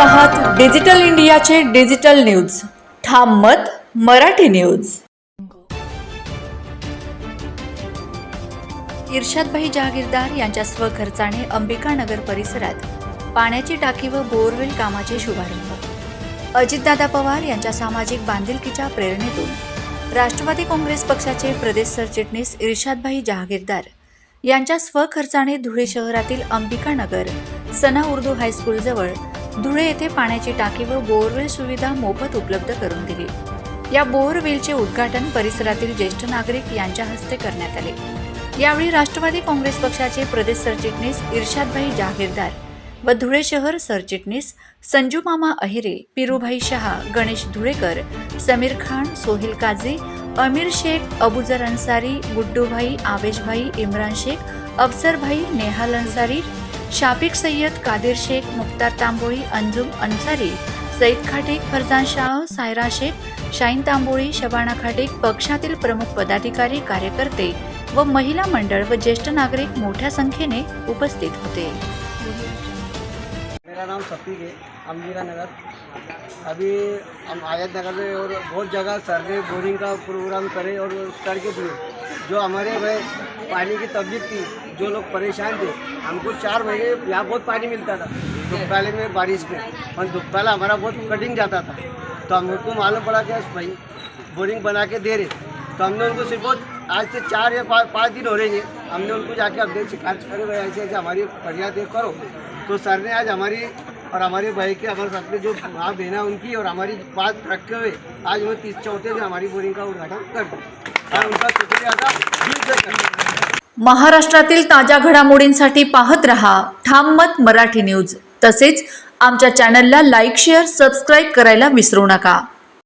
मत डिजिटल इंडियाचे digital news. ठाम मत मराठी न्यूज. इर्शादभाई जहागीरदार यांच्या स्वखर्चाने अंबिका नगर परिसरात पाण्याची टाकी व बोरवेल कामाचे शुभारंभ. अजितदादा पवार यांच्या सामाजिक बांधिलकीच्या प्रेरणेतून राष्ट्रवादी काँग्रेस पक्षाचे प्रदेश सरचिटणीस इर्शादभाई जहागीरदार यांच्या स्वखर्चाने धुळे शहरातील अंबिका नगर सना उर्दू हायस्कूलजवळ धुळे येथे पाण्याची टाकी व बोअरवेल सुविधा मोफत उपलब्ध करून दिली. या बोअरवेलचे उद्घाटन परिसरातील ज्येष्ठ नागरिक यांच्या हस्ते करण्यात आले. यावेळी राष्ट्रवादी काँग्रेस पक्षाचे प्रदेश सरचिटणीस इर्शादभाई जाहीरदार व धुळे शहर सरचिटणीस संजू मामा अहिरे पिरुभाई शहा गणेश धुळेकर समीर खान सोहेल काझी अमीर शेख अबुजर अन्सारी गुड्डूभाई आवेशभाई इम्रान शेख अफसरभाई नेहाल अन्सारी शाफिक सय्यद कादिर शेख मुख्तार तांबोळी अंजुम अन्सारी सईद खाटेक फरजान शाह सायरा शेख शाईन तांबोळी शबाना खाटेक पक्षातील प्रमुख पदाधिकारी कार्यकर्ते व महिला मंडळ व ज्येष्ठ नागरिक मोठ्या संख्येने उपस्थित होते. मेरा नाम सफीक है अम्बिका नगर। अभी हम आयत नगर में और बहुत जगह सर्वे बोरिंग का प्रोग्राम करे और करके दिए। जो हमारे भाई पानी की तकलीफ़ थी, जो लोग परेशान थे, हमको चार महीने यहाँ बहुत पानी मिलता था दुखपाले में बारिश में। पर दुखपाला हमारा बहुत कटिंग जाता था। तो हमको मालूम पड़ा कि भाई बोरिंग बना के दे रहे। तो हमने उनको सिर्फ़ बहुत आज से चार या पाँच दिन हो रहे हैं। हमने उनको जाके अपडेट शिकायत करे ऐसे ऐसे हमारी फरियाद करो। तो सर ने आज हमारी और हमारे भाई के हमारे साथ में जो माँ देना उनकी और हमारी बात रखते हुए आज उन्हें तीस चौथे में हमारी बोरिंग का उद्घाटन कर दिया और उनका शुक्रिया अदा। महाराष्ट्रातील ताज्या घडामोडींसाठी पाहत रहा ठाम मत मराठी न्यूज. तसेच आमच्या चॅनलला लाईक शेअर सबस्क्राईब करायला विसरू नका.